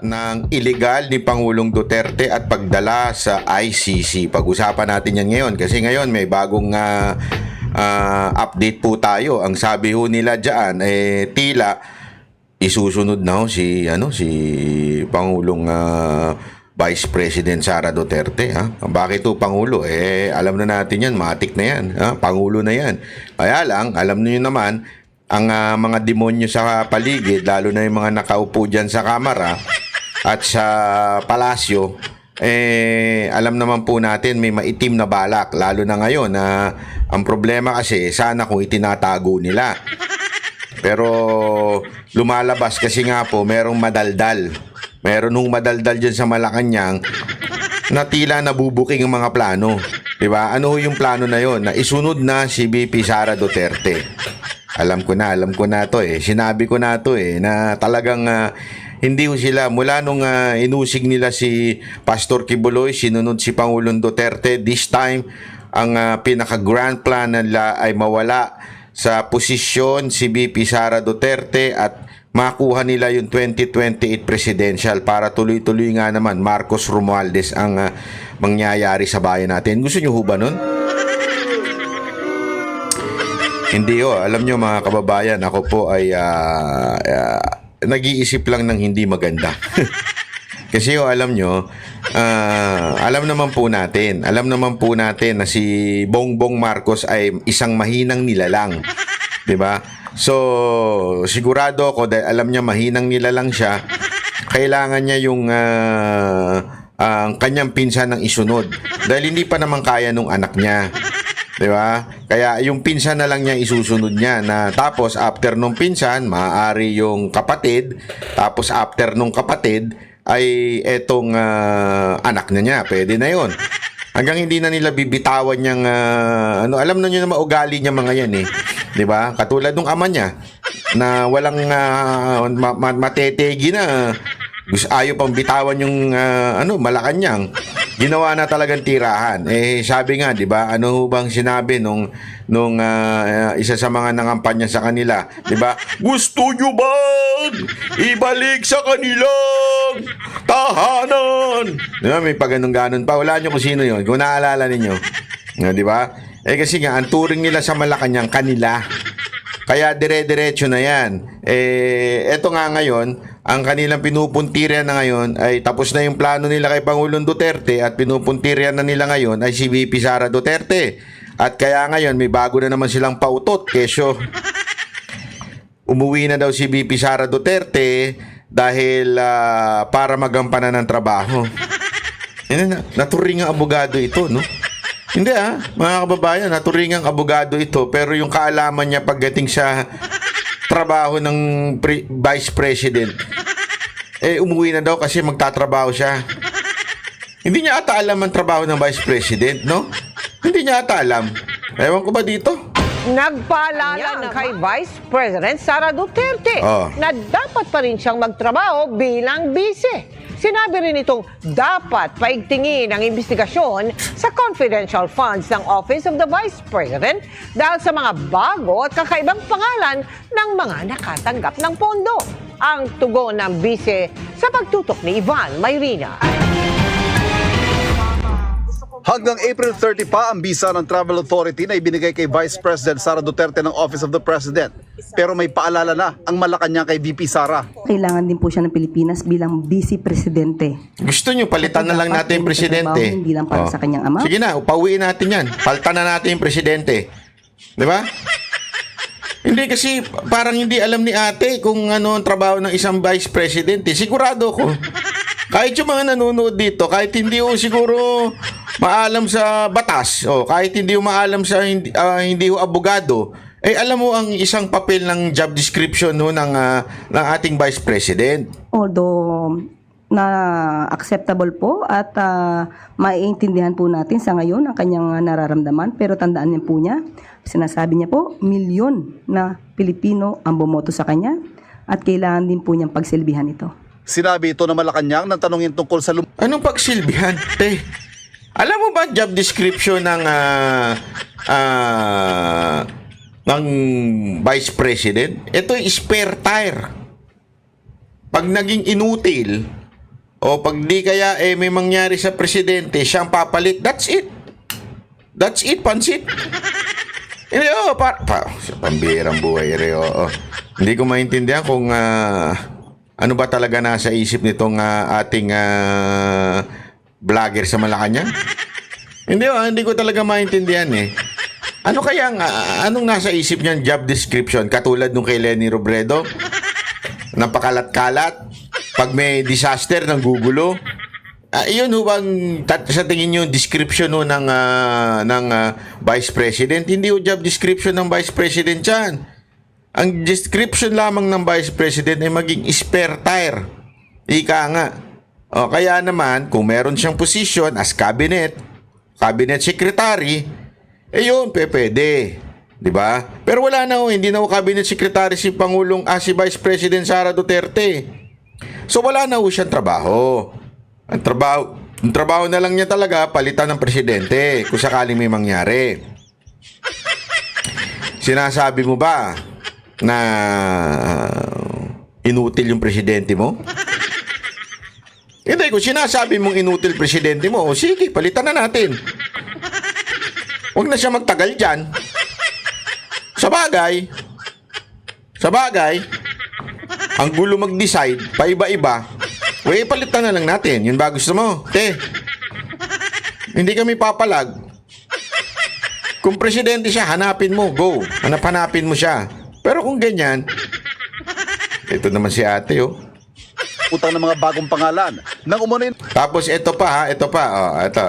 ng illegal ni Pangulong Duterte at pagdala sa ICC. Pag-usapan natin yan ngayon kasi ngayon may bagong ah, ah, update po tayo. Ang sabi ho nila diyan eh tila isusunod na ho si ano si Pangulong ah, Vice President Sara Duterte ha. Bakit to pangulo? Eh alam na natin 'yan, matik na 'yan, ha? Pangulo na 'yan. Kaya lang, alam niyo naman ang ah, mga demonyo sa paligid, lalo na yung mga nakaupo diyan sa kamera at sa palasyo, eh alam naman po natin may maitim na balak lalo na ngayon na ang problema kasi sana kung itinatago nila. Pero lumalabas kasi nga po merong madaldal. Meron nung madaldal dyan sa Malacanang na tila nabubuking ang mga plano. 'Di ba? Ano yung plano na yon? Na isunod na si BP Sara Duterte. Alam ko na, alam ko na to eh. Sinabi ko na to eh na talagang ah, hindi ho sila mula nung ah, inusig nila si Pastor Kibuloy, sinunod si Pangulong Duterte. This time ang ah, pinaka grand plan nila ay mawala sa posisyon si BP Sara Duterte at makuha nila yung 2028 presidential para tuloy-tuloy nga naman Marcos Romualdez ang ah, mangyayari sa bayan natin. Gusto niyo ho ba nun? Hindi ho. Alam nyo mga kababayan, ako po ay ah, ah, nag-iisip lang ng hindi maganda. Kasi ho, alam nyo, ah, alam naman po natin, alam naman po natin na si Bongbong Marcos ay isang mahinang nilalang. 'Di ba? So, sigurado ako dahil alam niya mahinang nilalang siya, kailangan niya yung ah, ang kanyang pinsan ng isunod. Dahil hindi pa naman kaya nung anak niya. 'Di ba? Kaya yung pinsan na lang niya isusunod niya na tapos after nung pinsan, maaari yung kapatid, tapos after nung kapatid ay etong ah, anak na niya. Pwede na 'yon. Hanggang hindi na nila bibitawan niyang ah, ano, alam na niyo na maugali niya mga 'yan eh. 'Di ba? Katulad nung ama niya na walang ah, ma- ma- matetegi na gusto ayaw pang bitawan yung ah, ano Malacanang. Ginawa na talagang tirahan. Eh sabi nga, 'di ba? Ano bang sinabi nung nung ah, isa sa mga nangampanya sa kanila, 'di ba? Gusto nyo ba ibalik sa kanilang tahanan? Di ba? May paganong ganon pa. Wala nyo kung sino 'yon. Kung naalala ninyo. Ah, 'Di ba? Eh kasi nga ang turing nila sa Malacanang kanila. Kaya dire-diretso na yan. Eh, eto nga ngayon, ang kanilang pinupuntirya na ngayon ay tapos na yung plano nila kay Pangulong Duterte at pinupuntirya na nila ngayon ay si VP Sara Duterte. At kaya ngayon may bago na naman silang pautot kesyo umuwi na daw si VP Sara Duterte dahil ah, para magampanan ng trabaho. Yan na, naturing ang abogado ito, no? Hindi ah, mga kababayan, naturing ang abogado ito pero yung kaalaman niya pagdating sa trabaho ng pre- vice president, eh umuwi na daw kasi magtatrabaho siya. Hindi niya ata alam ang trabaho ng vice president, no? Hindi niya ata alam. Ewan ko ba dito? Nagpaalala kay Vice President Sara Duterte Oh. na dapat pa rin siyang magtrabaho bilang bise. Sinabi rin itong dapat paigtingin ang investigasyon sa confidential funds ng Office of the Vice President dahil sa mga bago at kakaibang pangalan ng mga nakatanggap ng pondo. Ang tugon ng bise sa pagtutok ni Ivan Mayrina. Hanggang April 30 pa ang bisa ng Travel Authority na ibinigay kay Vice President Sara Duterte ng Office of the President. Pero may paalala na ang Malacanang kay VP Sara. Kailangan din po siya ng Pilipinas bilang vice presidente. Gusto nyo, palitan na lang natin yung presidente. hindi lang para sa kanyang ama. Sige na, pauwiin natin yan. Palitan na natin yung presidente. Di ba? Hindi kasi parang hindi alam ni ate kung ano ang trabaho ng isang vice president. eh. Sigurado ko. Kahit yung mga nanonood dito, kahit hindi ko siguro maalam sa batas, o kahit hindi ko maalam sa hindi, ah, hindi ko abogado, eh alam mo ang isang papel ng job description no, ng, ah, ng ating vice president. Although na acceptable po at ah, maiintindihan po natin sa ngayon ang kanyang ah, nararamdaman pero tandaan niya po niya sinasabi niya po milyon na Pilipino ang bumoto sa kanya at kailangan din po niyang pagsilbihan ito. Sinabi ito ng Malacanang nang tanungin tungkol sa lum- Anong pagsilbihan, te? Alam mo ba job description ng ah, ah, ng vice president? Ito yung spare tire. pag naging inutil, o pag di kaya eh may mangyari sa presidente, siyang papalit, that's it. That's it, pansit. Hindi, oh, pa, pa, pambirang buhay, ere, oo. Hindi ko maintindihan kung ah, ano ba talaga nasa isip nitong ah, ating ah, vlogger sa Malacanang. Hindi, oh, hindi ko talaga maintindihan eh. Ano kaya, ang, ah, anong nasa isip niyan job description? Katulad nung kay Lenny Robredo? Napakalat-kalat? Pag may disaster, nang gugulo? Ah, iyon ho bang tat- sa tingin niyo description ho ng ah, ng ah, Vice President hindi ho job description ng Vice President yan. Ang description lamang ng Vice President ay maging spare tire. Ika nga. O kaya naman kung meron siyang position as cabinet, cabinet secretary, eh yun, pe, pwede. 'Di ba? Pero wala na ho, hindi na ho cabinet secretary si Pangulong ah, si Vice President Sara Duterte. So wala na ho siyang trabaho. Ang trabaho, ang trabaho na lang niya talaga palitan ng presidente kung sakaling may mangyari. Sinasabi mo ba na inutil yung presidente mo? Hindi, kung sinasabi mong inutil presidente mo, o sige, palitan na natin. Huwag na siya magtagal dyan. Sa bagay, sa bagay, ang gulo mag-decide, paiba-iba, Uy, palitan na lang natin. Yun ba gusto mo? Te, hindi kami papalag. Kung presidente siya, hanapin mo. Go. Hanap-hanapin mo siya. Pero kung ganyan, ito naman si ate, oh. Utang ng mga bagong pangalan. Nang umunin Tapos ito pa, ha? Ito pa, oh. Ito.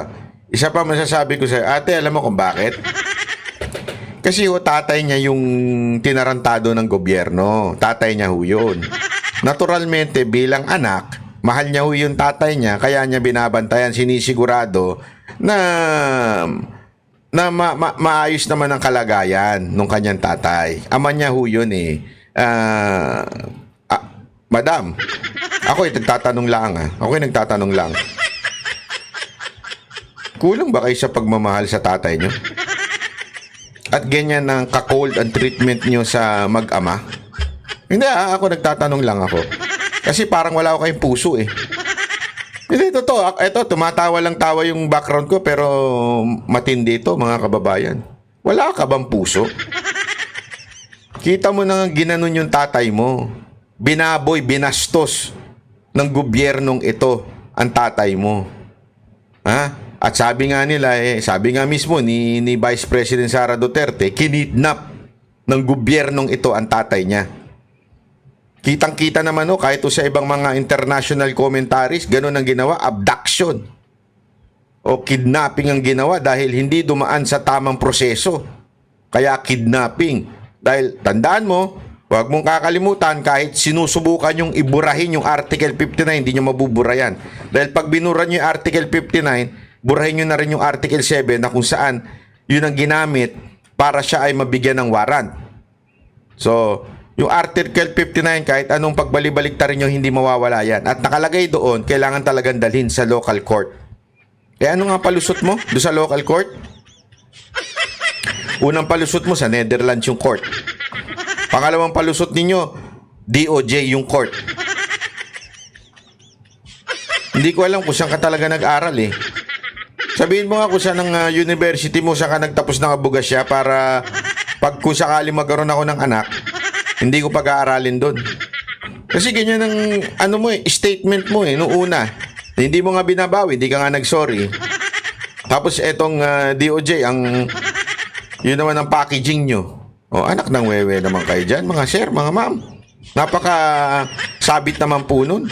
Isa pa masasabi ko sa'yo. Ate, alam mo kung bakit? Kasi ho, tatay niya yung tinarantado ng gobyerno. Tatay niya ho yun. Naturalmente, bilang anak, mahal niya ho yung tatay niya, kaya niya binabantayan, sinisigurado na na ma- ma- maayos naman ang kalagayan ng kanyang tatay. Ama niya ho yun eh. Ah, ah, madam, ako eh, nagtatanong lang ah. Ako eh, nagtatanong lang. Kulang ba kayo sa pagmamahal sa tatay niyo? At ganyan ang ka-cold ang treatment niyo sa mag-ama? Hindi ah, ako nagtatanong lang ako. Kasi parang wala ako kayong puso eh. Hindi, totoo. Ito, tumatawa lang tawa yung background ko pero matindi ito mga kababayan. Wala ka bang puso? Kita mo na ginanon yung tatay mo. Binaboy, binastos ng gobyernong ito ang tatay mo. Ha? At sabi nga nila, eh, sabi nga mismo ni, ni Vice President Sara Duterte, kinidnap ng gobyernong ito ang tatay niya. Kitang-kita naman no, kahit sa ibang mga international commentaries, ganun ang ginawa, abduction. O kidnapping ang ginawa dahil hindi dumaan sa tamang proseso. Kaya kidnapping. Dahil tandaan mo, huwag mong kakalimutan kahit sinusubukan yung iburahin yung Article 59, hindi nyo mabubura yan. Dahil pag binura nyo yung Article 59, burahin nyo na rin yung Article 7 na kung saan yun ang ginamit para siya ay mabigyan ng warrant. So, yung Article 59, kahit anong pagbalik-balik ta rin nyo, hindi mawawala yan. At nakalagay doon, kailangan talagang dalhin sa local court. Eh ano nga palusot mo doon sa local court? Unang palusot mo sa Netherlands yung court. Pangalawang palusot ninyo, DOJ yung court. Hindi ko alam kung saan ka talaga nag-aral eh. Sabihin mo nga kung saan ang ah, university mo saan ka nagtapos ng abugasya para pag kung sakali magkaroon ako ng anak, hindi ko pag-aaralin doon. Kasi ganyan ang ano mo eh, statement mo eh, noong una. Hindi mo nga binabawi, hindi ka nga nag-sorry. Tapos etong ah, DOJ, ang yun naman ang packaging nyo. O anak ng wewe naman kayo dyan, mga sir, mga ma'am. Napaka sabit naman po nun.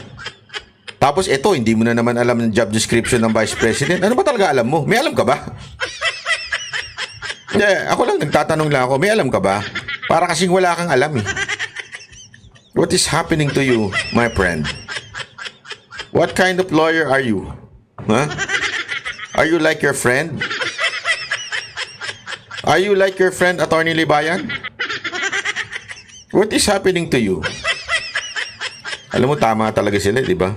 Tapos ito, hindi mo na naman alam ng job description ng Vice President. Ano ba talaga alam mo? May alam ka ba? Hindi, ako lang nagtatanong lang ako. May alam ka ba? Para kasing wala kang alam eh. What is happening to you, my friend? What kind of lawyer are you? Huh? Are you like your friend? Are you like your friend, Attorney Libayan? What is happening to you? Alam mo, tama talaga sila, di ba?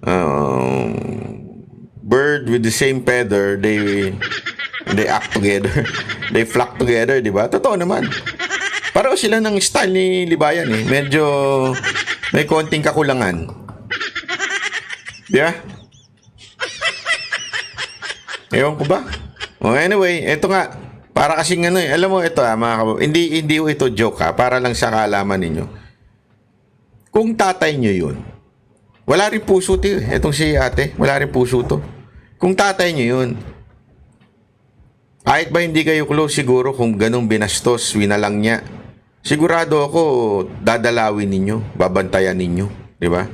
Um, bird with the same feather, they they act together. they flock together, di ba? Totoo naman. Pareho sila ng style ni Libayan eh. Medyo May konting kakulangan. Di ba? Ewan ko ba? Oh, anyway, ito nga. Para kasing ano eh. Alam mo, ito ah, mga kabab- Hindi, hindi ito joke ha. Para lang sa kaalaman ninyo. Kung tatay nyo yun, wala rin puso to eh. Itong si ate, wala rin puso to. Kung tatay nyo yun, kahit ba hindi kayo close siguro kung ganong binastos, winalang niya, sigurado ako dadalawin ninyo, babantayan ninyo, di ba?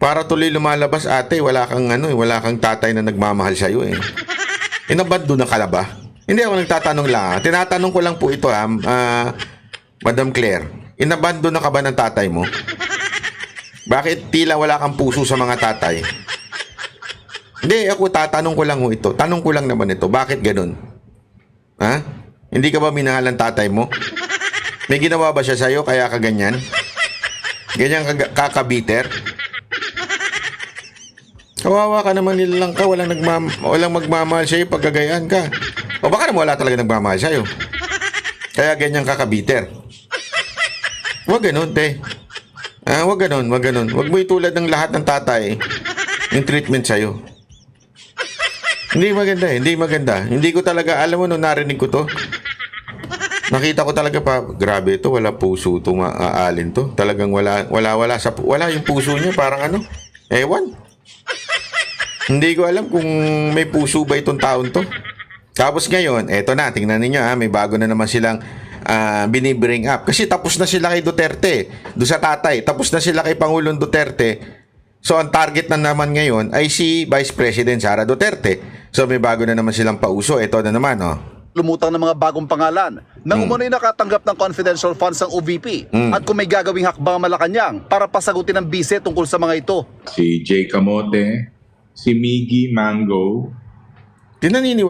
Para tuloy lumalabas ate, wala kang ano, eh, wala kang tatay na nagmamahal sa iyo eh. Inabando na ka na ba? Hindi ako nagtatanong lang. ah. Tinatanong ko lang po ito ha, ah, Madam Claire. Inabando na ka ba ng tatay mo? Bakit tila wala kang puso sa mga tatay? Hindi, ako tatanong ko lang ho ito. Tanong ko lang naman ito. Bakit ganun? Ha? Hindi ka ba minahal ng tatay mo? May ginawa ba siya sa'yo kaya ka ganyan? Ganyan ka kakabiter? Kawawa ka naman nilang ka. Walang, nagmam walang magmamahal sa'yo pag gagayaan ka. O baka naman wala talaga nagmamahal sa'yo. Kaya ganyan kakabiter. Huwag ganun, te. Ah, wag ganun, wag ganun. Wag mo itulad ng lahat ng tatay yung treatment sa'yo. Hindi maganda eh, hindi maganda. Hindi ko talaga, alam mo, nung narinig ko to, nakita ko talaga pa, grabe to, wala puso to, maaalin to. Talagang wala, wala, wala, sa, wala yung puso niya, parang ano, ewan. Hindi ko alam kung may puso ba itong taon to. Tapos ngayon, eto na, tingnan ninyo ha, may bago na naman silang ah, binibring up. Kasi tapos na sila kay Duterte, do sa tatay, tapos na sila kay Pangulong Duterte. So ang target na naman ngayon ay si Vice President Sara Duterte. So may bago na naman silang pauso. Ito na naman, oh. lumutang ng mga bagong pangalan nang umunoy nakatanggap ng confidential funds ng OVP at kung may gagawing hakbang ang Malacanang para pasagutin ang bise tungkol sa mga ito. si Jay Camote, si Miggy Mango, Tinaniniwala